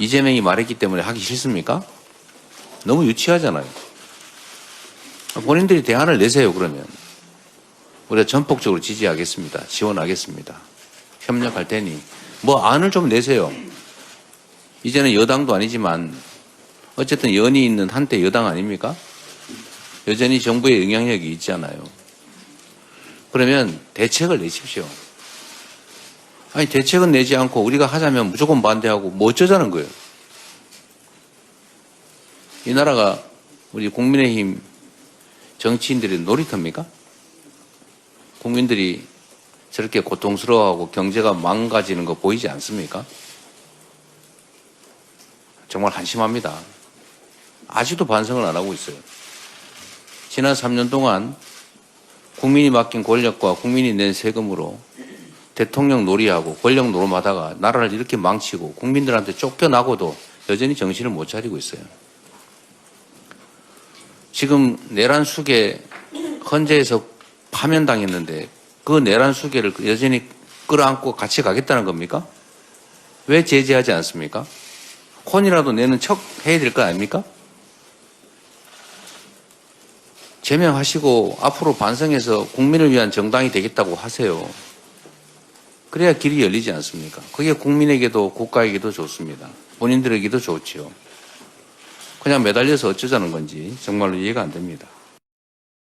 이재명이 말했기 때문에 하기 싫습니까? 너무 유치하잖아요. 본인들이 대안을 내세요, 그러면. 우리가 전폭적으로 지지하겠습니다. 지원하겠습니다. 협력할 테니. 뭐 안을 좀 내세요. 이제는 여당도 아니지만 어쨌든 연이 있는 한때 여당 아닙니까? 여전히 정부의 영향력이 있잖아요. 그러면 대책을 내십시오. 아니 대책은 내지 않고 우리가 하자면 무조건 반대하고 뭐 어쩌자는 거예요. 이 나라가 우리 국민의힘 정치인들의 놀이터입니까? 국민들이 저렇게 고통스러워하고 경제가 망가지는 거 보이지 않습니까? 정말 한심합니다. 아직도 반성을 안 하고 있어요. 지난 3년 동안 국민이 맡긴 권력과 국민이 낸 세금으로 대통령 놀이하고 권력 노름하다가 나라를 이렇게 망치고 국민들한테 쫓겨나고도 여전히 정신을 못 차리고 있어요. 지금 내란 수계 헌재에서 파면당했는데 그 내란 수계를 여전히 끌어안고 같이 가겠다는 겁니까? 왜 제재하지 않습니까? 혼이라도 내는 척 해야 될 거 아닙니까? 제명하시고 앞으로 반성해서 국민을 위한 정당이 되겠다고 하세요. 그래야 길이 열리지 않습니까? 그게 국민에게도 국가에게도 좋습니다. 본인들에게도 좋지요. 그냥 매달려서 어쩌자는 건지 정말로 이해가 안 됩니다.